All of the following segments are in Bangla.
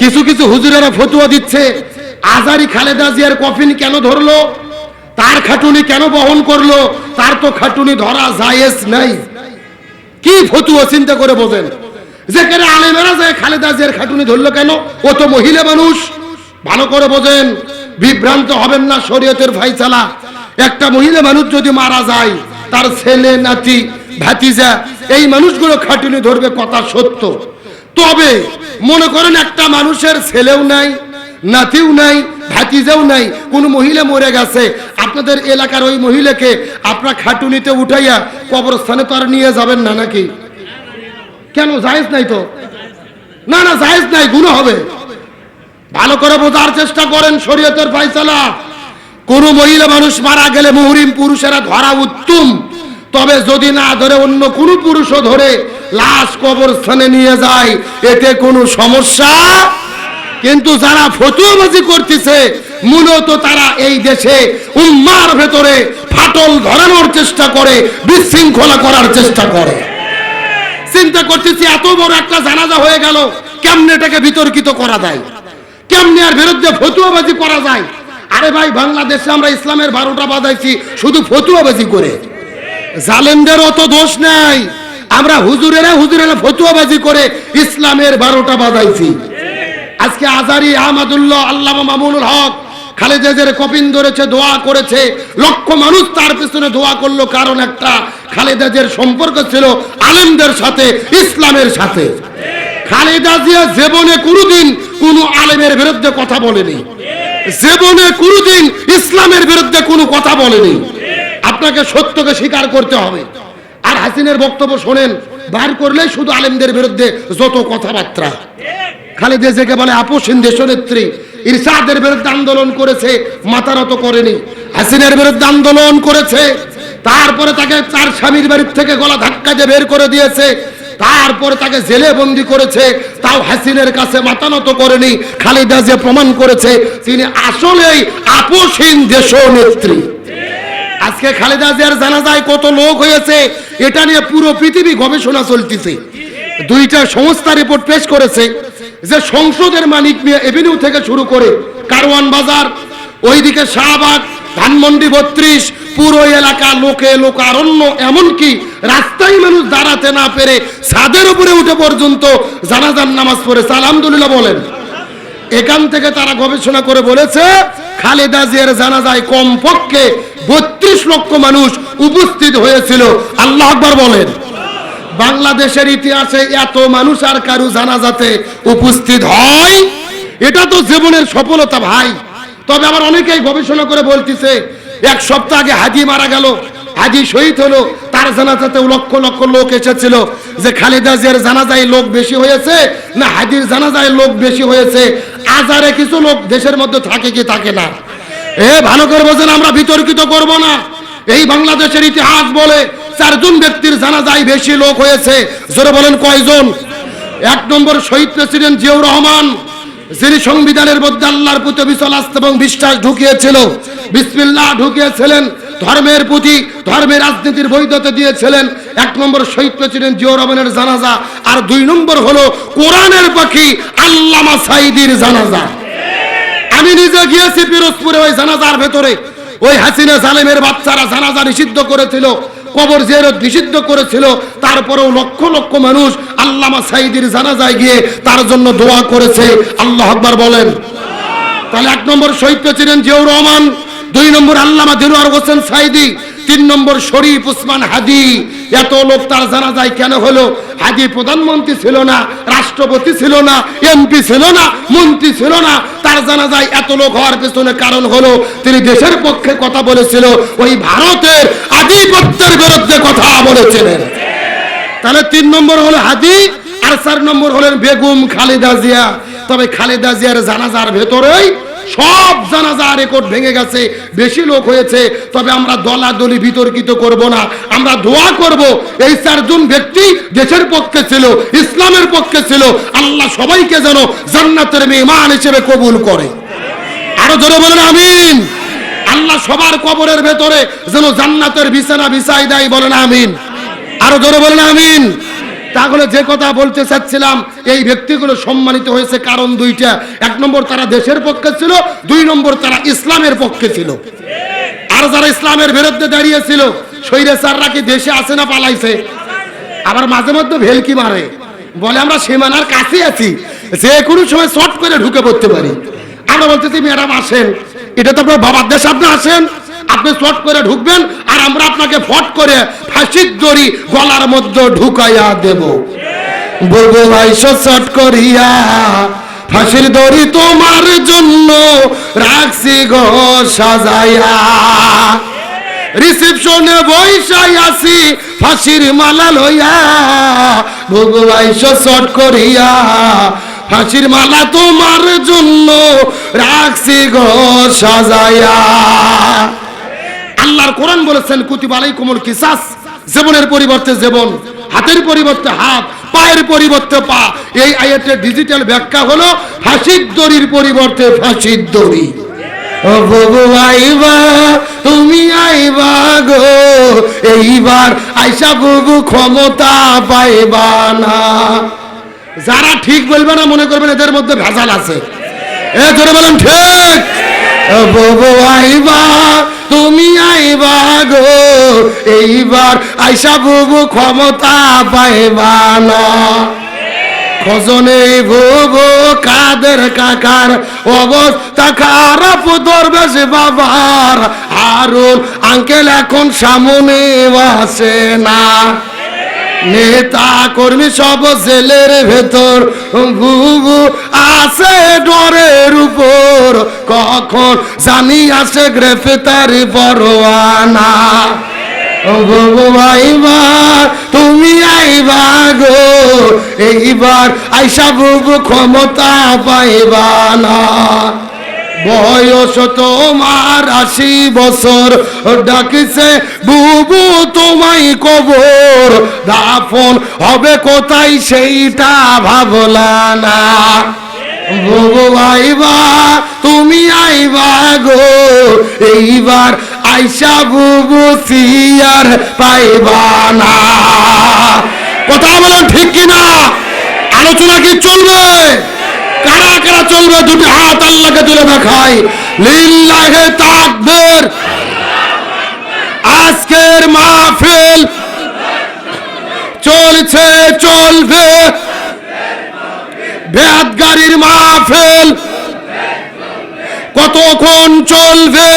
কিছু কিছু হুজুরেরা ফতুয়া দিচ্ছে। আজারি খালেদা জিয়ার কফিন কেন ধরলো? তার খাটুনি কেন বহন করল? তার তো খাটুনি ধরা জায়েজ নাই। কি ফতুয়া চিন্তা করে বোঝেন? যেখানে আলেমেরা যায়, খালেদা জিয়ার খাটুনি ধরলো কেন? ও তো মহিলা মানুষ। ভালো করে বোঝেন, বিভ্রান্ত হবেন না শরীয়তের ফাইসালা একটা মহিলা মানুষ যদি মারা যায়, তার ছেলে, নাতি, ভাতিজা, এই মানুষগুলো খাটুনি ধরবে কথা সত্য। তবে মনে করেন একটা মানুষের ছেলেও নাই, নাতিও নাই, ভাতিজাও নাই, কোন মহিলা মরে গেছে। আপনাদের এলাকার ওই মহিলাকে আপনার খাটুনিতে উঠাইয়া কবরস্থানে তো আর নিয়ে যাবেন না নাকি? কেন, জায়েজ নাই তো? না না, জায়েজ নাই, গুণ হবে। ভালো করে বোঝার চেষ্টা করেন শরীয়তের ফাইসালা কোন মহিলা মানুষ মারা গেলে মুহরিম পুরুষেরা ধরা উত্তম। তবে যদি না ধরে অন্য কোন পুরুষও ধরে লাশ কবরস্থানে নিয়ে যায়। এতে কোনো সমস্যা? কিন্তু যারা ফতুয়াবাজি করতেছে, মূলত তারা এই দেশে উম্মার ভেতরে ফাটল ধরানোর চেষ্টা করে, বিশৃঙ্খলা করার চেষ্টা করে। চিন্তা করতেছি, এত বড় একটা জানাজা হয়ে গেল, কেমনে এটাকে বিতর্কিত করা যায়? কেমনে আর বিরুদ্ধে ফতুয়াবাজি করা যায়? আরে ভাই, বাংলাদেশে আমরা ইসলামের বারোটা বাজাইছি শুধু ফতুয়াবাজি করে। জালেমদের অত দোষ নাই। আমরা হুজুরেরা হুজুরেরা ফতুয়াবাজি করে ইসলামের বারোটা বাজাইছি। আজকে আজারি আহমদুল্লাহ আল্লামা মামুনুল হক খালেদাজের কপিন ধরেছে, দোয়া করেছে। লক্ষ মানুষ তার পিছনে দোয়া করল, কারণ একটা খালেদাজের সম্পর্ক ছিল আলেমদের সাথে, ইসলামের সাথে। খালেদা জিয়া জীবনে কোনোদিন কোনো আলেমের বিরুদ্ধে কথা বলেনি। জীবনে কোনোদিন ইসলামের বিরুদ্ধে কোনো কথা বলেনি। আপনাকে সত্যকে স্বীকার করতে হবে। হাসিনের বক্তব্য শোনেন, বার করলেই শুধু আলেমদের বিরুদ্ধে যত কথাবার্তা। খালেদা জিয়াকে বলে আপোষহীন দেশনেত্রী ইরশাদের বিরুদ্ধে আন্দোলন করেছে, মাতারত করেনি। হাসিনের বিরুদ্ধে আন্দোলন করেছে, তারপরে তাকে তার স্বামীর বাড়ির থেকে গলা ধাক্কা দিয়ে বের করে দিয়েছে, তারপরে তাকে জেলে বন্দি করেছে, তাও হাসিনের কাছে মাতানত করেনি। খালেদা যে প্রমাণ করেছে, তিনি আসলেই আপোষহীন দেশনেত্রী আজকে খালেদা জিয়ার জানাজায় কত লোক হয়েছে, এটা নিয়ে পুরো পৃথিবী গবেষণা চলতেছে। দুইটা সংস্থা রিপোর্ট পেশ করেছে যে সংসদের মানিক মিয়া এভিনিউ থেকে শুরু করে কারওয়ান বাজার, ওইদিকে শাহবাগ, ধানমন্ডি বত্রিশ, পুরো এলাকা লোকে লোকারণ্য, এমনকি রাস্তায় মানুষ দাঁড়াতে না পেরে ছাদের উপরে উঠে পর্যন্ত জানাজান নামাজ পড়েছে। আলহামদুলিল্লাহ বলেন। এখান থেকে তারা গবেষণা করে বলেছে খালেদা জিয়ার জানাজায় কমপক্ষে বত্রিশ লক্ষ মানুষ উপস্থিত হয়েছিল। আল্লাহ আকবর বলেন। বাংলাদেশের ইতিহাসে এত মানুষ আর কারু জানাজাতে উপস্থিত হয়? এটা তো জীবনের সফলতা ভাই। তবে আবার অনেকেই গবেষণা করে বলতেছে, এক সপ্তাহ আগে হাজি মারা গেল, হাজি শহীদ হলো, তার জানাজাতে লক্ষ লক্ষ লোক এসেছিল। যে খালেদা জিয়ার জানাজায় লোক বেশি হয়েছে, না হাজির জানাজায় লোক বেশি হয়েছে আজারে কিছু লোক দেশের মধ্যে থাকে কি থাকে না। এ, ভালো করে বোঝেন, আমরা বিতর্কিত করব না। এই বাংলাদেশের ইতিহাস বলে চারজন ব্যক্তির জানাজায় বেশি লোক হয়েছে। জোরে বলেন, কয়জন? এক নম্বর শহীদ প্রেসিডেন্ট জিয়াউর রহমান। যিনি সংবিধানের মধ্যে আল্লাহর প্রতি বিশাল আস্থা এবং বিশ্বাস ঢুকিয়েছিল। বিসমিল্লাহ ঢুকিয়েছিলেন। ধর্মের প্রতি, ধর্মের রাজনীতির বৈধতা দিয়েছিলেন। এক নম্বর শহীদ প্রেসিডেন্ট জিয়াউর রহমানের জানাজা, আর দুই নম্বর হলো কোরআনের পাখি আল্লামা সাইদির জানাজা। আমি নিজে গিয়েছি পিরোজপুরে ওই জানাজার ভেতরে। ওই হাসিনা সালেমের বাচ্চারা জানাজা নিষিদ্ধ করেছিল, কবর জিয়ারত নিষিদ্ধ করেছিল। তারপরেও লক্ষ লক্ষ মানুষ আল্লামা সাইদির জানাজায় গিয়ে তার জন্য দোয়া করেছে। আল্লাহ আকবার বলেন। তাহলে এক নম্বর শহীদ প্রেসিডেন্ট জিয়াউর রহমান। দুই নম্বর আল্লামা দিলওয়ার হোসেন সাইদি, তিন নম্বর শরীফ উসমান হাদি। এত লোক তার জানা যায় কেন হলো? হাদি প্রধানমন্ত্রী ছিল না, রাষ্ট্রপতি ছিল না, এমপি ছিল না, মন্ত্রী ছিল না। তার জানা যায় এত লোক হওয়ার পেছনে কারণ হলো, তিনি দেশের পক্ষে কথা বলেছিল, ওই ভারতের আধিপত্যের বিরুদ্ধে কথা বলেছিলেন। তাহলে তিন নম্বর হলো হাদি, আর চার নম্বর হলেন বেগম খালেদা জিয়া। তবে খালেদা জিয়ার জানাজার ভেতরেই সব জানাজা রেকর্ড ভেঙে গেছে, বেশি লোক হয়েছে, তবে আমরা দলাদলি বিতর্কিত করব না। আমরা দোয়া করব, এই চারজন ব্যক্তি দেশের পক্ষে ছিল, ইসলামের পক্ষে ছিল, আল্লাহ সবাইকে যেন জান্নাতের মেহমান হিসেবে কবুল করে। আরও জোরে বলেন, আমিন। আল্লাহ সবার কবরের ভেতরে যেন জান্নাতের বিছানা বিছাই দেয়, বলেন আমিন। আরও জোরে বলেন, আমিন। তাহলে যে কথা বলতে চাচ্ছিলাম, এই ব্যক্তিগুলো সম্মানিত হয়েছে কারণ দুইটা। এক নম্বর তারা দেশের পক্ষে ছিল, দুই নম্বর তারা ইসলামের পক্ষে ছিল। আর যারা ইসলামের বিরুদ্ধে দাঁড়িয়েছিল সৈরে স্যাররা কি দেশে আছে না পালাইছে? আবার মাঝে মধ্যে ভেলকি মারে। বলে, আমরা সীমানার কাছে আছি। যে কোনো সময় শর্ট করে ঢুকে পড়তে পারি। আমরা বলতেছি, ম্যাডাম, আসেন। এটা তো আপনার বাবার দেশ আপনি আসেন। আপনি শর্ট করে ঢুকবেন আর আমরা আপনাকে ফট করে ফাঁসির দড়ি গলার মধ্যে ঢুকাইয়া দেব। বলব ভাই শট করিয়া ফাঁসির দড়ি তোমার জন্য রাখছি গো সাজাইয়া। রিসেপশনে বৈশাই আসি, ফাঁসির মালা লইয়া। ভগবাই শট করিয়া ফাঁসির মালা তোমার জন্য রাখছি গো সাজাইয়া। আল্লাহর কোরআন বলেছেন কুতিবালাই কোমল কিসাস, জীবনের পরিবর্তে জীবন, হাতের পরিবর্তে হাত, পায়ের পরিবর্তে পা। এই আয়াতের ডিজিটাল ব্যাখ্যা হলো ফাঁসির দড়ির পরিবর্তে ফাঁসির দড়ি। আইবা, তুমি আইবা গো, এইবার আইসা বাবু, ক্ষমতা পাইবা না। যারা ঠিক বলবে না, মনে করবেন এদের মধ্যে ভেজাল আছে। এ ধরে বলেন, ঠিক। বাবু আইবা, তুমি আইবা গো, এইবার আইসা বাবু ক্ষমতা পাইবা না। খজনে ভুবো কাদের কাকার অবস্থা খারাপ, দরবেশ বাবার আরুন আঙ্কেল এখন সামনে আসে না। নেতা কর্মী সব জেলের ভেতর। বুবু আছে ডরের উপর। কখন জানি আসে গ্রেফতারি পরোয়ানা। বাবু আইবা তুমি আইবা গো। এইবার আইসা বুবু ক্ষমতা পাইবা না। বয়স তোমার আশি বছর। ডাকিছে, বুবু, তোমায় কবর। দাফন হবে কোথায় সেইটা ভাবলা না। বুবু, আইবা, তুমি আইবা গো। এইবার আইসা বুবু সিয়ার পাইবা না। কথা বলেন ঠিক কিনা? আলোচনা কি চলবে? কারা কারা চলবে? দুটি হাত আল্লাহকে তুলে দেখায় লিল্লাহে তাকবীর। আজকের মাহফিল চলছে চলবে। বেদ গাড়ির মাহফিল কতক্ষণ চলবে?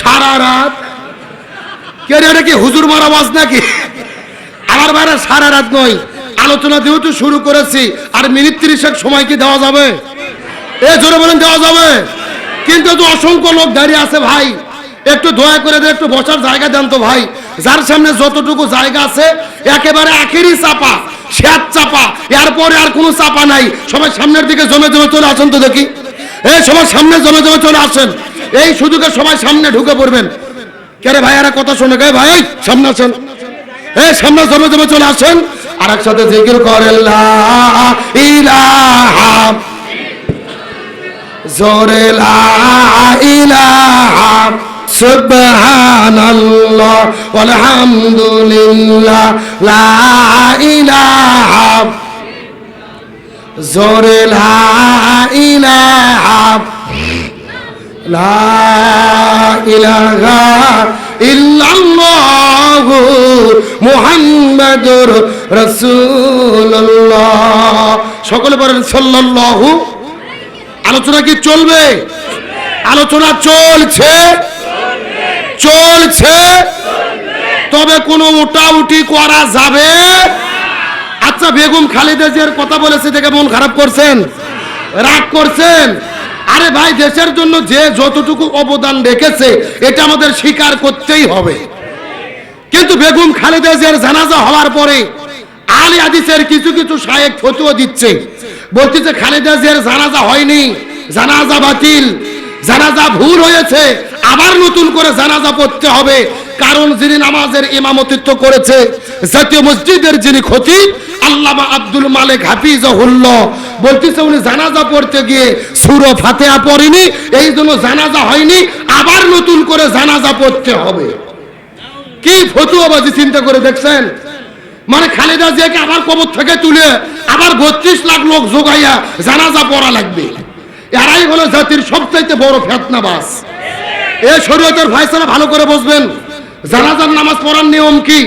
সারা রাত। কে রে, এটা কি হুজুর মারা আওয়াজ নাকি? আমার বাইরে সারা রাত নয়। আলোচনা যেহেতু শুরু করেছি, আর মিনিট তিরিশেক সময় কি দেওয়া যাবে? এ জোরে বলেন, দেওয়া যাবে? কিন্তু তো অসংখ্য লোক দাঁড়িয়ে আছে ভাই। একটু দয়া করে দিয়ে একটু বসার জায়গা দেন তো ভাই। যার সামনে যতটুকু জায়গা আছে, একেবারে আখেরই চাপা শ্যাত চাপা। এরপরে আর কোনো চাপা নাই। সবাই সামনের দিকে জমে জমে চলে আসেন তো দেখি। এই সবাই সামনে জমে জমে চলে আসেন। এই সুযোগে সবাই সামনে ঢুকে পড়বেন। কেরে ভাই, আর কথা শোনে গে ভাই? সামনে আসেন। এই সামনে জমে জমে চলে আসেন। আর একসাথে জিকির করেন জোরে আলহামদুলিল্লাহ জোরে ইলাহা ইল্লাল্লাহ মুহাম্মাদুর রাসূলুল্লাহ। সকলে বলেন সাল্লাল্লাহু। আলোচনা কি চলবে? আলোচনা চলছে। চলছে। তবে কোনো উটাউটি করা যাবে আচ্ছা বেগম খালেদা জিয়ার কথা বলেছে দেখে মন খারাপ করছেন? রাগ করছেন? আরে ভাই, দেশের জন্য যে যতটুকু অবদান রেখেছে, এটা আমাদের স্বীকার করতেই হবে। কিন্তু বেগম খালেদা জিয়ার জানাজা হওয়ার পরে আলী হাদিসের কিছু কিছু শায়েক ফতুয়া দিচ্ছে। বলতেছে, খালেদা জিয়ার জানাজা হয়নি, জানাজা বাতিল, জানাজা ভুল হয়েছে, আবার নতুন করে জানাজা পড়তে হবে। কারণ যিনি নামাজের ইমামতিত্ব করেছে, জাতীয় মসজিদের যিনি খতিব, আল্লামা আব্দুল মালিক হাফিজহুল্লাহ। বলতেছে, উনি জানাজা পড়তে গিয়ে সুরো ফাতেহা পড়েনি, এই জন্য জানাজা হয়নি, আবার নতুন করে জানাজা পড়তে হবে। কি ফতুয়াবাজি চিন্তা করে দেখছেন? মানে খালেদা জিয়াকে আবার কবর থেকে তুলে আবার বত্রিশ লাখ লোক জোগাইয়া জানাজা পড়া লাগবে। এরাই হলো জাতির সবচাইতে বড় ফেতনাবাস এ শরীয়তের ফয়সালা ভালো করে বসবেন জানাজার নামাজ পড়ার নিয়ম কি?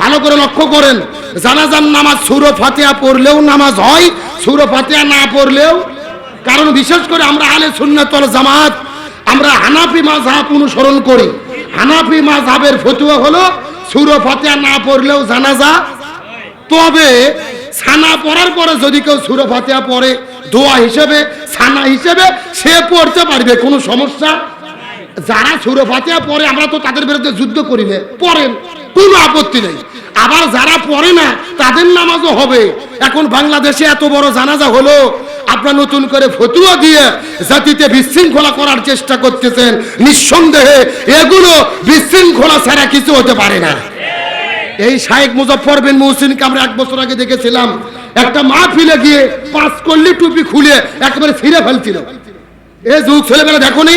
ভালো করে লক্ষ্য করেন। জানাজার নামাজ সুর ফাতিহা পড়লেও নামাজ হয়, সুর ফাতিহা না পড়লেও। কারণ বিশেষ করে আমরা আলে সুন্নাতল জামাত, আমরা হানাফি মাযহাব অনুসরণ করি। হানাফি মাযহাবের ফতুয়া হলো সুর ফাতিহা না পড়লেও জানাজা তবে ছানা পড়ার পরে যদি কেউ সুরো ফাতিহা পড়ে, দোয়া হিসেবে, ছানা হিসেবে সে পড়তে পারবে, কোনো সমস্যা যারা সুরো ফাতিহা পড়ে, আমরা তো তাদের বিরুদ্ধে যুদ্ধ করি না, পড়েন, কোনো আপত্তি নেই। আবার যারা পড়ে না, তাদের নামাজও হবে। এখন বাংলাদেশে এত বড় জানাজা হলো, আপনার নতুন করে ফতুয়া দিয়ে জাতিতে বিশৃঙ্খলা করার চেষ্টা করতেছেন। নিঃসন্দেহে এগুলো বিশৃঙ্খলা ছাড়া কিছু হতে পারে না। এই শাহেক মুজফর বিন মুহসিনকে আমরা এক বছর আগে দেখেছিলাম। একটা মা মাহফিলে গিয়ে পাঁচ কল্লি টুপি খুলে একেবারে ফিরে ফেলছিল। এ যুগ ছেলেবেলা দেখোনি?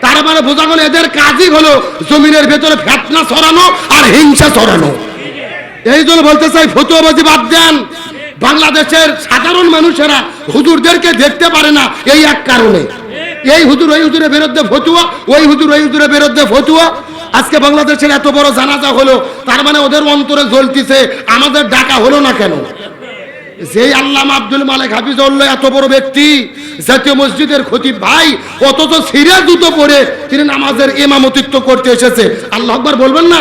তার মানে বোঝা গেল এদের কাজই হলো জমিনের ভেতরে ফেতনা ছড়ানো আর হিংসা ছড়ানো। এই জন্য বলতে চাই, ফতুয়াবাজি বাদ দেন। বাংলাদেশের সাধারণ মানুষেরা হুজুরদেরকে দেখতে পারে না এই এক কারণে। এই হুজুর ওই হুজুরের বিরুদ্ধে ফতুয়া, ওই হুজুর ওই হুজুরের বিরুদ্ধে ফতুয়া আজকে বাংলাদেশের এত বড় জানাজা হলো, তার মানে ওদের অন্তরে জ্বলতিছে, আমাদের ডাকা হলো না কেন? যেই আল্লাহ আব্দুল মালিক হাফিজউল্লাহ এত বড় ব্যক্তি, জাতীয় মসজিদের খতিব ভাই কত তো সিরিয়া দুটো পরে তিনি নামাজের ইমামতিত্ব করতে এসেছে। আল্লাহ আকবার বলবেন না?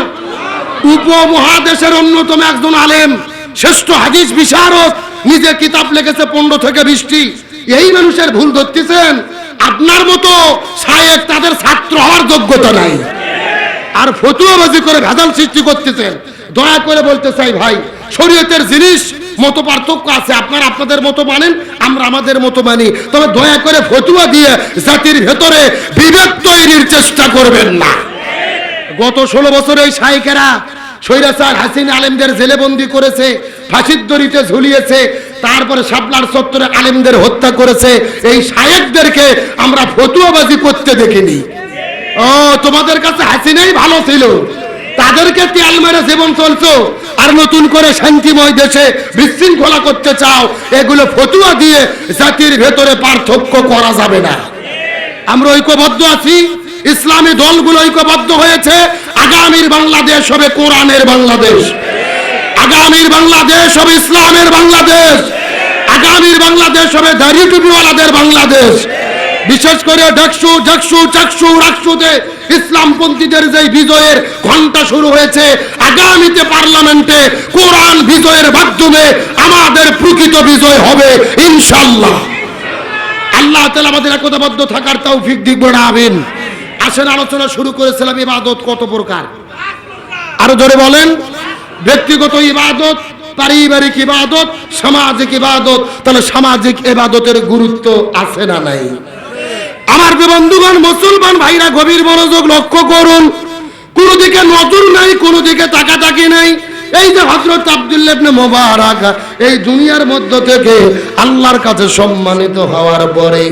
উপমহাদেশের অন্যতম একজন আলেম, শ্রেষ্ঠ হাদিস বিশারদ, নিজে কিতাব লিখেছে পনেরো থেকে বৃষ্টি এই মানুষের ভুল ধরতেছেন, আপনার মতো শায়েক তাদের ছাত্র হওয়ার যোগ্যতা নাই। আর ফতুয়াবাজি করে ভেজাল সৃষ্টি করতেছেন। দয়া করে বলতে চাই ভাই, শরীয়তের জিনিস মত পার্থক্য আছে, আপনারা আপনাদের মতো মানেন, আমরা আমাদের মতো মানি। তবে দয়া করে ফতুয়া দিয়ে জাতির ভেতরে বিভেদ তৈরির চেষ্টা করবেন না। গত ষোলো বছরে এই শাইকেরা স্বৈরাচার হাসিন আলেমদের জেলেবন্দি করেছে, ফাঁসির দড়িতে ঝুলিয়েছে, তারপরে শাপলার চত্বরে আলেমদের হত্যা করেছে। এই শায়েকদেরকে আমরা ফতুয়াবাজি করতে দেখিনি। ও, তোমাদের কাছে হাসি হাসিনাই ভালো ছিল। তাদেরকে তেল মেরে জীবন চলছো। আর নতুন করে শান্তিময় দেশে বিশৃঙ্খলা করতে চাও, এগুলো ফতুয়া দিয়ে জাতির ভেতরে পার্থক্য করা যাবে না। আমরা ঐক্যবদ্ধ আছি। ইসলামী দলগুলো ঐক্যবদ্ধ হয়েছে। আগামীর বাংলাদেশ হবে কোরআনের বাংলাদেশ। আগামীর বাংলাদেশ হবে ইসলামের বাংলাদেশ। আগামীর বাংলাদেশ হবে দাড়ি টুপিওয়ালাদের বাংলাদেশ। বিশেষ করে ডাকসু ডাকসু চাকসু, রাকসুতে ইসলামপন্থীদের যে বিজয়ের ঘণ্টা শুরু হয়েছে, আগামীতে পার্লামেন্টে কোরআন বিজয়ের মাধ্যমে আমাদের প্রকৃত বিজয় হবে ইনশাল্লাহ আল্লাহ তালা আমাদের একতাবদ্ধ থাকার তৌফিক দিক বাড়াবেন আসেন, আলোচনা শুরু করেছিলাম, ইবাদত কত প্রকার? আরও ধরে বলেন, ব্যক্তিগত ইবাদত, পারিবারিক ইবাদত, সামাজিক ইবাদত, তাহলে সামাজিক ইবাদতের গুরুত্ব আছে না নাই? আমার বন্ধুগণ মুসলমান ভাইরা গভীর মনোযোগ লক্ষ্য করুন, কোনো দিকে নজর নাই, কোনো দিকে তাকাতাকি নাই। এই যে হজরত আব্দুল্লাহ ইবনে মোবারক, এই দুনিয়ার মধ্য থেকে আল্লাহর কাছে সম্মানিত হওয়ার পরে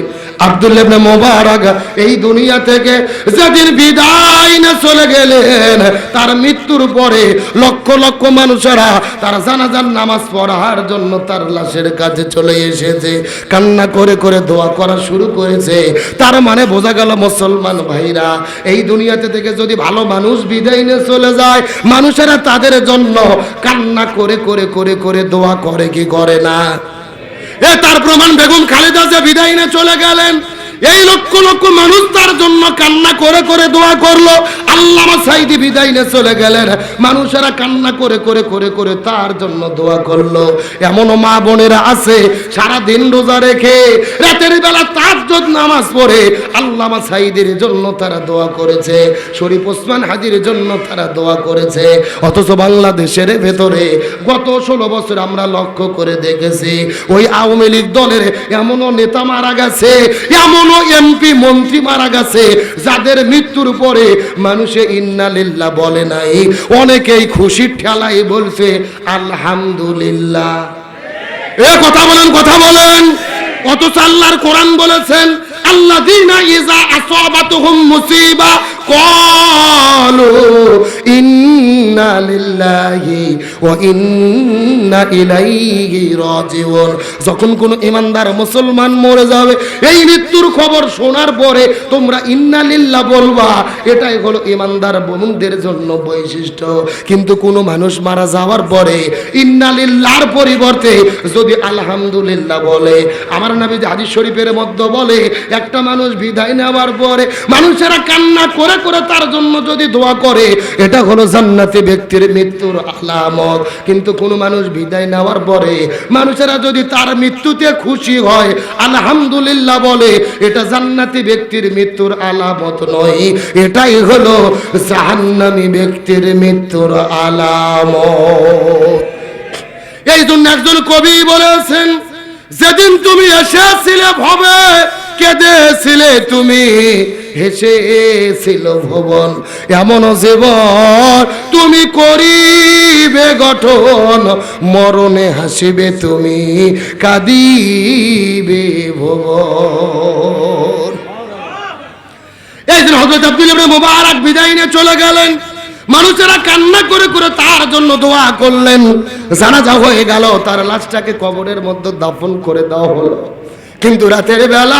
আব্দুল্লাহ ইবনে মোবারক, এই দুনিয়া থেকে যেদিন বিদায় না চলে গেলেন, তার মৃত্যুর পরে লক্ষ লক্ষ মানুষেরা তার জানাজার নামাজ পড়ার জন্য তার লাশের কাছে চলে এসেছে, কান্না করে করে দোয়া করা শুরু করেছে। তার মানে বোঝা গেল মুসলমান ভাইরা, এই দুনিয়াতে থেকে যদি ভালো মানুষ বিদায় নিয়ে চলে যায়, মানুষেরা তাদের জন্য কান্না করে করে করে করে দোয়া করে, কি করে না? এ তার প্রমাণ বেগম খালেদা যে বিদায় চলে গেলেন। এই লক্ষ লক্ষ মানুষ তার জন্য কান্না করে করে দোয়া করল। আল্লামা সাইদি বিদায় চলে গেলেন। মানুষেরা কান্না করে করে করে করে তার জন্য দোয়া করল। এমনও মা বোনেরা আছে সারা দিন রোজা রেখে রাতের বেলা তার নামাজ পড়ে আল্লামা সাইদের জন্য তারা দোয়া করেছে, শরীফ ওসমান হাজির জন্য তারা দোয়া করেছে। অথচ বাংলাদেশের ভেতরে গত ষোলো বছর আমরা লক্ষ্য করে দেখেছি, ওই আওয়ামী লীগ দলের এমনও নেতা মারা গেছে এমনও এমপি মন্ত্রী মারা গেছে, যাদের মৃত্যুর পরে মানুষে ইন্নালিল্লা বলে নাই। অনেকেই খুশির ঠেলাই বলছে, আলহামদুলিল্লাহ। এ কথা বলেন কথা বলেন। কত আল্লাহর কোরআন বলেছেন, আল্লাযীনা ইজা আসাবাতুহুম মুসিবা ইন্না লিল্লাহি ওয়া ইন্না ইলাইহি রাজিউন যখন কোন ইমানদার মুসলমান মরে যাবে, এই মৃত্যুর খবর শোনার পরে তোমরা ইন্না লিল্লাহ বলবা, এটাই হলো ইমানদার বন্ধুদের জন্য বৈশিষ্ট্য। কিন্তু কোন মানুষ মারা যাওয়ার পরে ইন্না লিল্লাহর পরিবর্তে যদি আলহামদুলিল্লাহ বলে, আমার নবী হাদিস শরীফের মধ্যে বলে, একটা মানুষ বিদায় নেওয়ার পরে মানুষেরা কান্না করে করে তার জন্য যদি দোয়া করে, এটা হলো জান্নাতি ব্যক্তির মৃত্যুর আলামত কিন্তু কোন মানুষ বিদায় নেওয়ার পরে মানুষেরা যদি তার মৃত্যুতে খুশি হয়, আলহামদুলিল্লাহ বলে, এটা জান্নাতি ব্যক্তির মৃত্যুর আলামত নয়। এটাই হলো জাহান্নামী ব্যক্তির মৃত্যুর আলামত। এই জন্য একজন কবি বলেছেন, যেদিন তুমি এসেছিলে ভবে কেঁদেছিলে তুমি? হেসেছিল ভবন, এমন জীবন তুমি করিবে গঠন, মরণে হাসিবে তুমি, কাঁদিবে ভবন। এই দিন হজরত আব্দুল মুবারক বিদায় নিয়ে চলে গেলেন। মানুষেরা কান্না করে করে তার জন্য দোয়া করলেন। জানা জানাজা হয়ে গেল, তার লাশটাকে কবরের মধ্যে দাফন করে দেওয়া হলো। কিন্তু রাতের বেলা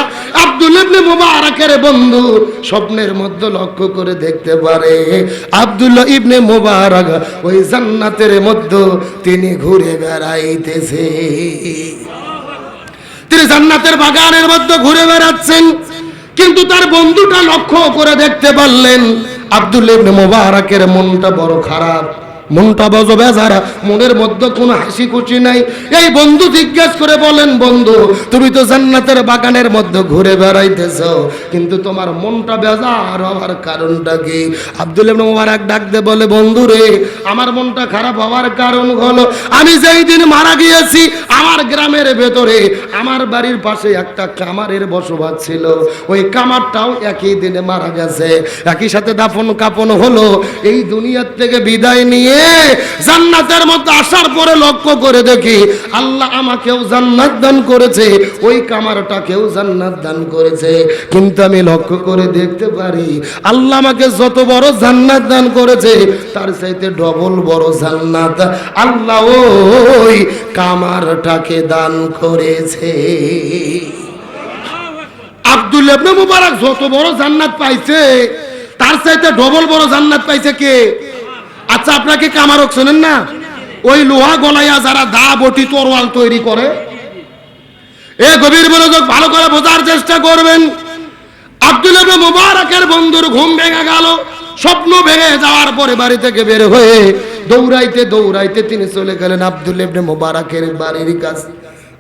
আব্দুল ইবনে মুবারকের বন্ধু স্বপ্নের মধ্যে লক্ষ্য করে দেখতে পারে আব্দুল্লাহ ইবনে মুবারক ওই জান্নাতের মধ্যে তিনি ঘুরে বেড়াইতেছে। তিনি জান্নাতের বাগানের মধ্যে ঘুরে বেড়াচ্ছেন, কিন্তু তার বন্ধুটা লক্ষ্য করে দেখতে পারলেন আব্দুল ইবনে মোবারকের মনটা বড় খারাপ। মনটা বজ বেজারা, মনের মধ্যে কোনো হাসি খুশি নাই। এই বন্ধু জিজ্ঞেস করে বলেন, বন্ধু, তুমি তো জান্নাতের বাগানের মধ্যে ঘুরে বেড়াইতেছ, কিন্তু তোমার মনটা বেজার হওয়ার কারণটা কি? আব্দুল মোবারক ডাক দে বলে, বন্ধু রে, আমার মনটা খারাপ হওয়ার কারণ হলো, আমি যেই দিন মারা গিয়েছি, আমার গ্রামের ভেতরে আমার বাড়ির পাশে একটা কামারের বসবাস ছিল। ওই কামারটাও একই দিনে মারা গেছে। একই সাথে দাফন কাপন হলো। এই দুনিয়ার থেকে বিদায় নিয়ে জান্নাতের মধ্যে আসার পরে লক্ষ্য করে দেখি, আল্লাহ আমাকেও জান্নাত দান করেছে, ওই কামারটাকেও জান্নাত দান করেছে। কিন্তু আমি লক্ষ্য করে দেখতে পারি, আল্লাহ আমাকে যত বড় জান্নাত দান করেছে, তার চাইতে ডবল বড় জান্নাত। আল্লাহ ওই কামারটাকে দান করেছে। আব্দুল ইবনে মুবারক যত বড় জান্নাত পাইছে, তার চাইতে ডবল বড় জান্নাত পাইছে কে? আচ্ছা আপনাকে কামারক শোনেন না? ওই লোহা গলাইয়া যারা দা বটি তরোয়াল তৈরি করে, এ গভীর মনোযোগ ভালো করে বোঝার চেষ্টা করবেন। আব্দুল মুবারকের বন্ধুর ঘুম ভেঙে গেল, স্বপ্ন ভেঙে যাওয়ার পরে বাড়ি থেকে বের হয়ে দৌড়াইতে দৌড়াইতে তিনি চলে গেলেন আব্দুল মুবারকের বাড়ির কাছে।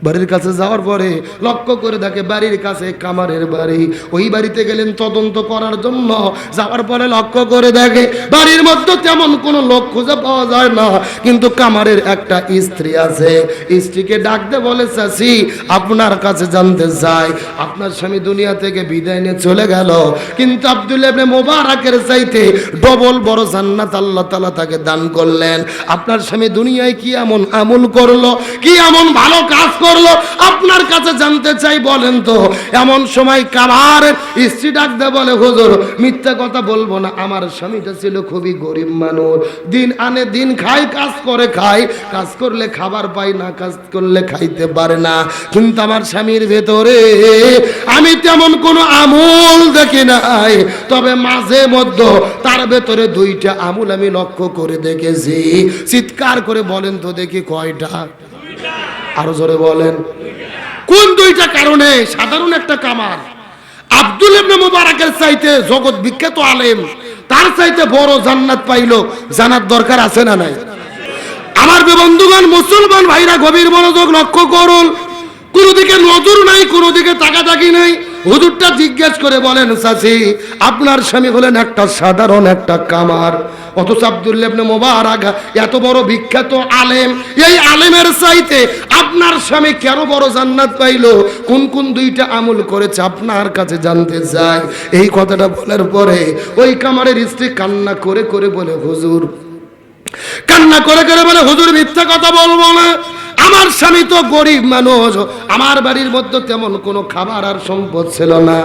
বাড়ির কাছে যাওয়ার পরে লক্ষ্য করে দেখে বাড়ির কাছে কামারের বাড়ি। ওই বাড়িতে গেলেন তদন্ত করার জন্য। যাওয়ার পরে লক্ষ্য করে দেখে বাড়ির মধ্যে তেমন কোনো লোক খুঁজে পাওয়া যায় না। কিন্তু কামারের একটা স্ত্রী আছে। স্ত্রীকে ডাকতে বলে চাষি আপনার কাছে জানতে চাই। আপনার স্বামী দুনিয়া থেকে বিদায় নিয়ে চলে গেল। কিন্তু আব্দুল ইবনে মোবারকের চাইতে ডবল বড় জান্নাত আল্লাহ তাআলা তাকে দান করলেন। আপনার স্বামী দুনিয়ায় কি এমন আমল করল? কি এমন ভালো কাজ করল আপনার কাছে জানতে চাই বলেন তো, এমন সময় কামার স্ত্রী ডাকতে বলে, হুজুর, মিথ্যা কথা বলব না, আমার স্বামীটা ছিল খুবই গরিব মানুষ। দিন আনে দিন খায়, কাজ করে খায়, কাজ করলে খাবার পায় না, কাজ করলে খাইতে পারে না। কিন্তু আমার স্বামীর ভেতরে আমি তেমন কোনো আমল দেখি নাই। তবে মাঝে মধ্যে তার ভেতরে দুইটা আমুল আমি লক্ষ্য করে দেখেছি। চিৎকার করে বলেন তো দেখি কয়টা। আরও জোরে বলেন। কোন দুইটা কারণে? সাধারণ একটা কামার। আব্দুল ইবনে মুবারকের চাইতে জগৎ বিখ্যাত আলেম, তার চাইতে বড় জান্নাত পাইল। জানার দরকার আছে না নাই? আমার বন্ধুগণ, মুসলমান ভাইরা গভীর মনোযোগ লক্ষ্য করুন। কোনো দিকে নজর নাই, কোনো দিকে তাকাতাকি নাই। হুজুরটা জিজ্ঞেস করে বলেন চাচি আপনার স্বামী হলেন একটা সাধারণ একটা কামার। অথচ আব্দুল্লাহ ইবনে মোবারক এত বড় বিখ্যাত আলেম। এই আলেমের চাইতে আপনার স্বামী কেন বড় জান্নাত পাইলো? কোন কোন দুইটা আমল করেছে আপনার কাছে জানতে চাই? এই কথাটা বলার পরে ওই কামারের স্ত্রী কান্না করে করে বলে, হুজুর, কান্না করে করে বলে, হুজুর মিথ্যা কথা বলব না। আমার স্বামী তো গরিব মানুষ। আমার বাড়ির মধ্যে তেমন কোনো খাবার আর সম্পদ ছিল না।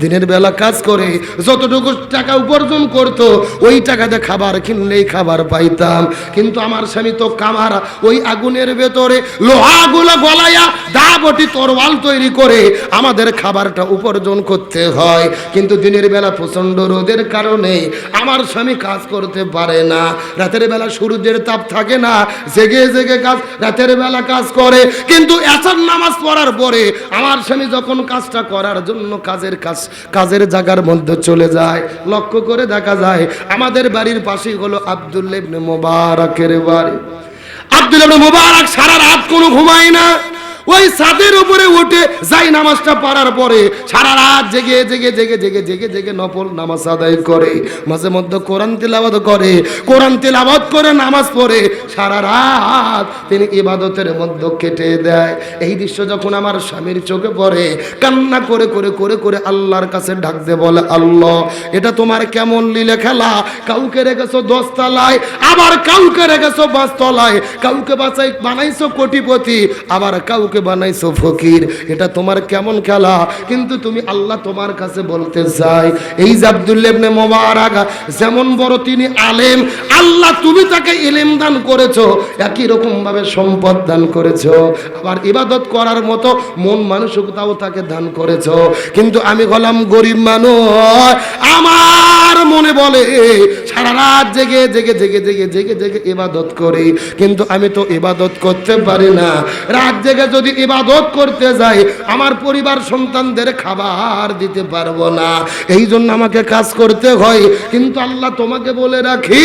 দিনের বেলা কাজ করে যতটুকু টাকা উপার্জন করতো, ওই টাকাতে খাবার কিনলেই খাবার পাইতাম। কিন্তু আমার স্বামী তো কামার, ওই আগুনের ভেতরে লোহাগুলো গলাইয়া দা বটি তরওয়াল তৈরি করে আমাদের খাবারটা উপার্জন করতে হয়। কিন্তু দিনের বেলা প্রচণ্ড রোদের কারণে আমার স্বামী কাজ করতে পারে না। রাতের বেলা সূর্যের তাপ থাকে না, জেগে জেগে কাজ, রাতের বেলা কাজ করে। কিন্তু এসার নামাজ পড়ার পরে আমার স্বামী যখন কাজটা করার জন্য কাজের কাজ, কাজের জায়গার মধ্যে চলে যায়। লক্ষ্য করে দেখা যায়, আমাদের বাড়ির পাশেই হলো আবদুল্লেবনে মোবারকের বাড়ি। আবদুল্লেবনে মোবারক সারা রাত কোনো ঘুমায় না। ওই ছাদের উপরে উঠে যাই নামাজটা পড়ার পরে সারা রাত জেগে জেগে জেগে জেগে জেগে জেগে নফল নামাজ আদায় করে, মাঝে মধ্যে কোরআন তিলাবাত করে, কোরআন তিলাবাত করে নামাজ পড়ে, সারা রাত তিনি ইবাদতের মধ্যে কেটে দেয়। এই দৃশ্য যখন আমার স্বামীর চোখে পড়ে, কান্না করে করে করে করে আল্লাহর কাছে ডাকতে বলে, আল্লাহ, এটা তোমার কেমন লীলে খেলা? কাউকে রেখেছো দশতলায়? আবার কাউকে রেখেছো পাঁচতলায়? কাউকে বাঁচাই, বানাইছো কোটিপতি? আবার কাউকে বানাইছো ফকির, এটা তোমার কেমন খেলা? কিন্তু তুমি আল্লাহ তোমার কাছে বলতে চাই, এই যে আব্দুল্লাহ ইবনে মোবারক, যেমন বড় তিনি আলেম, আল্লাহ তুমি তাকে ইলম দান করেছ, একই রকম ভাবে সম্পদ দান করেছ। আবার ইবাদত করার মতো মন মানসিকতাও তাকে দান করেছ। কিন্তু আমি হলাম গরিব মানুষ, আমার মনে বলে সারা রাত জেগে জেগে জেগে জেগে জেগে জেগে ইবাদত করি। কিন্তু আমি তো ইবাদত করতে পারি না। রাত জেগে যদি ইবাদত করতে যাই, আমার পরিবার সন্তানদের খাবার দিতে পারব না। এই জন্য আমাকে কাজ করতে হয়। কিন্তু আল্লাহ তোমাকে বলে রাখি,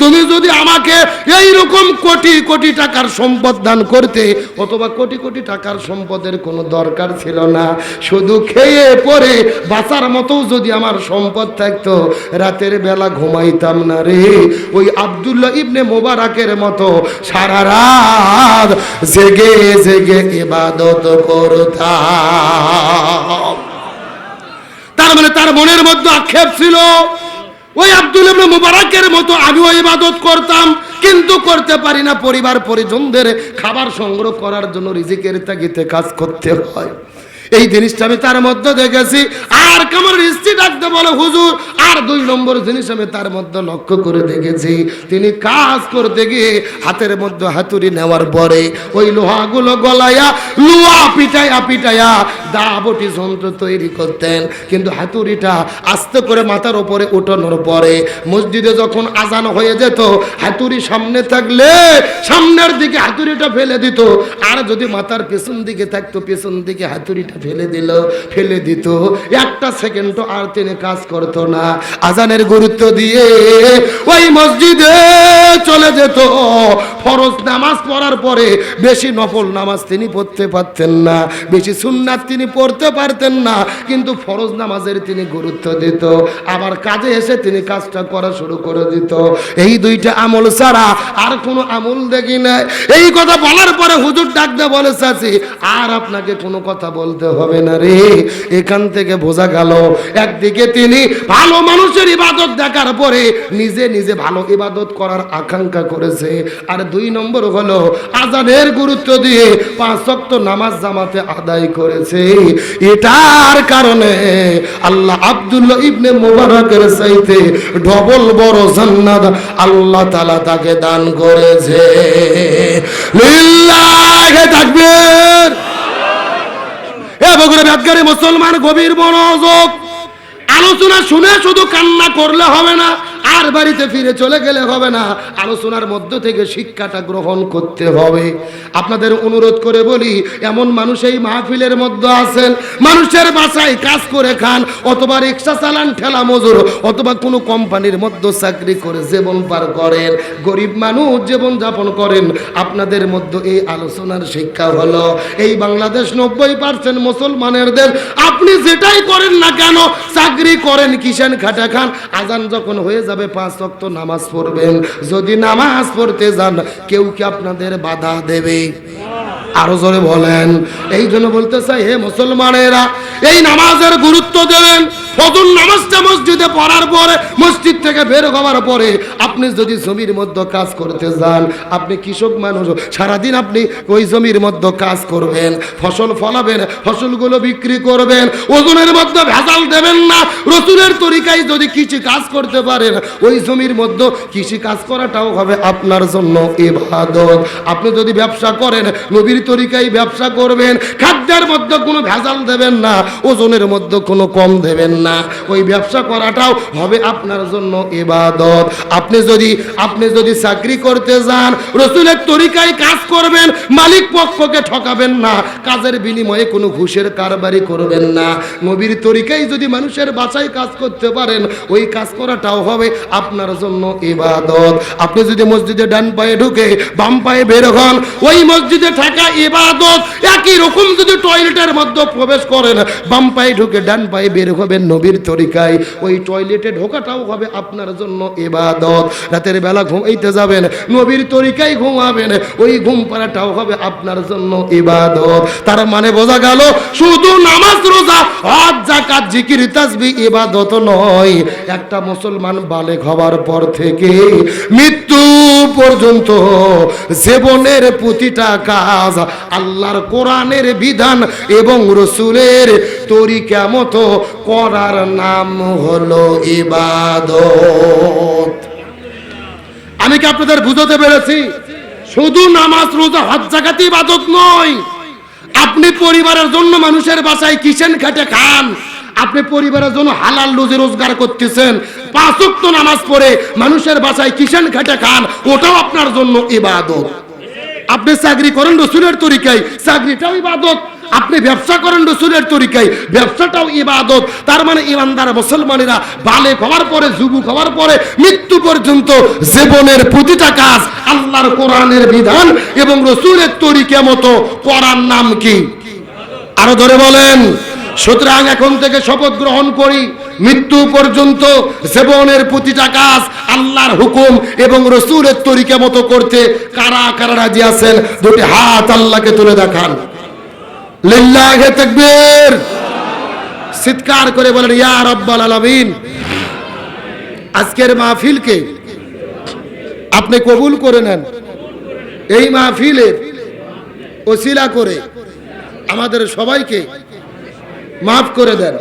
তুমি যদি আমাকে এই রকম কোটি কোটি টাকার সম্পদ দান করতে, অথবা কোটি কোটি টাকার সম্পদের কোনো দরকার ছিল না। শুধু খেয়ে পরে বাঁচার মতো যদি আমার সম্পদ থাকতো, রাতের বেলা ঘুমাইতাম। না রে। ওই আব্দুল্লাহ ইবনে মোবারকের মতো সারা রাত জেগে জেগে ইবাদত করতাম। তার মানে তার মনের মধ্যে আক্ষেপ ছিল, ওই আব্দুল ইবনে মুবারকের মতো আমিও ইবাদত করতাম, কিন্তু করতে পারি না পরিবার পরিজনদের খাবার সংগ্রহ করার জন্য রিজিকের তাগিতে কাজ করতে হয়। এই জিনিসটা আমি তার মধ্যে দেখেছি। আর কামার স্ত্রী ডাকতে বলে, হুজুর, আর দুই নম্বর জিনিস আমি তার মধ্যে লক্ষ্য করে দেখেছি। তিনি কাজ করতে গিয়ে হাতের মধ্যে হাতুড়ি নেওয়ার পরে ওই লোহাগুলো গলাইয়া লোহা পিটাইয়া পিটাইয়া দাবটি যন্ত্র তৈরি করতেন। কিন্তু হাতুড়িটা আস্তে করে মাথার উপরে উঠানোর পরে মসজিদে যখন আজান হয়ে যেত, হাতুড়ি সামনে থাকলে সামনের দিকে হাতুড়িটা ফেলে দিত। আর যদি মাথার পেছন দিকে থাকতো, পেছন দিকে হাতুড়িটা ফেলে দিল, ফেলে দিত। একটা সেকেন্ড আর তিনি কাজ করতো না। আজানের গুরুত্ব দিয়ে ওই মসজিদে চলে যেত। ফরজ নামাজ পড়ার পরে বেশি নফল নামাজ তিনি পড়তে পারতেন না, বেশি সুন্নাত তিনি পড়তে পারতেন না, কিন্তু ফরজ নামাজের তিনি গুরুত্ব দিত। আবার কাজে এসে তিনি কাজটা করা শুরু করে দিত। এই দুইটা আমল ছাড়া আর কোনো আমল দেখি না এই কথা বলার পরে হুজুর ডাকতে বলে, চাচি, আর আপনাকে কোনো কথা বলতে হবে না রে। এখান থেকে বোঝা গেল, একদিকে তিনি ভালো মানুষের ইবাদত দেখার পরে নিজে নিজে ভালো ইবাদত করার আকাঙ্ক্ষা করেছে। আর দুই নম্বর হলো, আজানের গুরুত্ব দিয়ে পাঁচ ওয়াক্ত নামাজ জামাতে আদায় করেছে। এটার কারণে আল্লাহ আব্দুল্লাহ ইবনে মুবারকের চাইতে ডবল বড় জান্নাত আল্লাহ তালা তাকে দান করেছে। লিল্লাহি তাকবীর। এ বগুড়া ব্যাদগারি মুসলমান গভীর মনোযোগ। আলোচনা শুনে শুধু কান্না করলে হবে না। আর বাড়িতে ফিরে চলে গেলে হবে না। আলোচনার মধ্য থেকে শিক্ষাটা গ্রহণ করতে হবে। আপনাদের অনুরোধ করে বলি, এমন মানুষ এই মাহফিলের মধ্যে আছেন। মানুষের বাসায় কাজ করে খান, অথবা রিক্সা চালান, ঠেলা মজুর, অথবা কোনো কোম্পানির মধ্যে চাকরি করে জীবন পার করেন। গরিব মানুষ জীবন যাপন করেন। আপনাদের মধ্যে এই আলোচনার শিক্ষা হলো, এই বাংলাদেশ নব্বই পার্সেন্ট মুসলমানের আপনি যেটাই করেন না কেন, চাকরি করেন কিষান খাটা খান। আজান যখন হয়ে যাবে পাঁচ রক্ত নামাজ পড়বেন। যদি নামাজ পড়তে যান, কেউ কি আপনাদের বাধা দেবে? আরও জোরে বলেন। এই জন্য বলতে চাই, হে মুসলমানেরা, এই নামাজের গুরুত্ব দেবেন। ফজর নামাজটা মসজিদে পড়ার পরে, মসজিদ থেকে বের হওয়ার পরে আপনি যদি জমির মধ্যে কাজ করতে যান, আপনি কৃষক মানুষ, সারাদিন আপনি ওই জমির মধ্যে কাজ করবেন, ফসল ফলাবেন, ফসলগুলো বিক্রি করবেন, ওজনের মধ্যে ভেজাল দেবেন না। রসুলের তরিকায় যদি কৃষি কাজ করতে পারেন, ওই জমির মধ্যে কৃষি কাজ করাটাও হবে আপনার জন্য ইবাদত। আপনি যদি ব্যবসা করেন, নবীর তরিকায় ব্যবসা করবেন, খাদ্যের মধ্যে কোনো ভেজাল দেবেন না, ওজনের মধ্যে কোনো কম দেবেন না। ওই ব্যবসা করাটাও হবে আপনার জন্য এবাদত আপনি যদি আপনি যদি চাকরি করতে যান, রসুলের তরিকায় কাজ করবেন, মালিক পক্ষকে ঠকাবেন না, কাজের বিনিময়ে কোনো ঘুষের কারবারি করবেন না। নবীর তরিকায় যদি মানুষের বাসায় কাজ করতে পারেন, ওই কাজ করাটাও হবে আপনার জন্য ইবাদত। আপনি যদি মসজিদে ডান পায়ে ঢুকে বাম পায়ে বের হন, ওই মসজিদে থাকা এবাদত একই রকম যদি টয়লেটের মধ্যে প্রবেশ করেন, বাম পায়ে ঢুকে ডান পায়ে বের হবেন নবীর তরিকায় ওই টয়লেটে ঢোকাটাও হবে আপনার জন্য এবাদত রাতের বেলা ঘুমাইতে যাবেন, নবীর তরিকায় ঘুমাবেন, ওই ঘুম পাড়াটাও হবে আপনার জন্য ইবাদত। তার মানে বোঝা গেল, শুধু নামাজ, রোজা, হজ জাকাত জিকির, তাসবি ইবাদত নয়। একটা মুসলমান বালেক হবার পর থেকে মৃত্যু পর্যন্ত জীবনের প্রতিটা কাজ আল্লাহর কোরআনের বিধান এবং রসুলের তরিকা মতো করার নাম হলো ইবাদত। আমি কি আপনাদের বুঝতে পেরেছি? শুধু নামাজ, রোজা, হজ জাকাতে ইবাদত নয়। আপনি পরিবারের জন্য মানুষের বাসায় কিচেন খেটে খান। আপনি পরিবারের জন্য হালাল রুজি রোজগার করতেছেন। পাঁচ ওয়াক্ত নামাজ পড়ে মানুষের বাসায় কিচেন খেটে খান, ওটাও আপনার জন্য ইবাদত। আপনি চাকরি করেন রসুলের তরিকায়, চাকরিটাও ইবাদত। আপনি ব্যবসা করেন রসুলের তরিকায়। ব্যবসাটাও ইবাদত। তার মানে ইমানদার মুসলমানেরা বালে হওয়ার পরে, যুবক হওয়ার পরে, মৃত্যু পর্যন্ত জীবনের প্রতিটা কাজ আল্লাহর কোরআনের বিধান এবং রসুলের তরিকা মতো করার নাম কি? আরও ধরে বলেন, সুতরাং এখন থেকে শপথ গ্রহণ করি, মৃত্যু পর্যন্ত জীবনের প্রতিটা কাজ আল্লাহর হুকুম এবং রসুলের তরিকা মতো করতে কারা কারা রাজি আছেন? দুটি হাত আল্লাহকে তুলে দেখান। লিল্লাহে তাকবীর। চিৎকার করে বলেন, ইয়া আলামিন, আজকের মাহফিলকে আপনি কবুল করে নেন। এই মাহফিলের ওসিলা করে আমাদের সবাইকে মাফ করে দেন।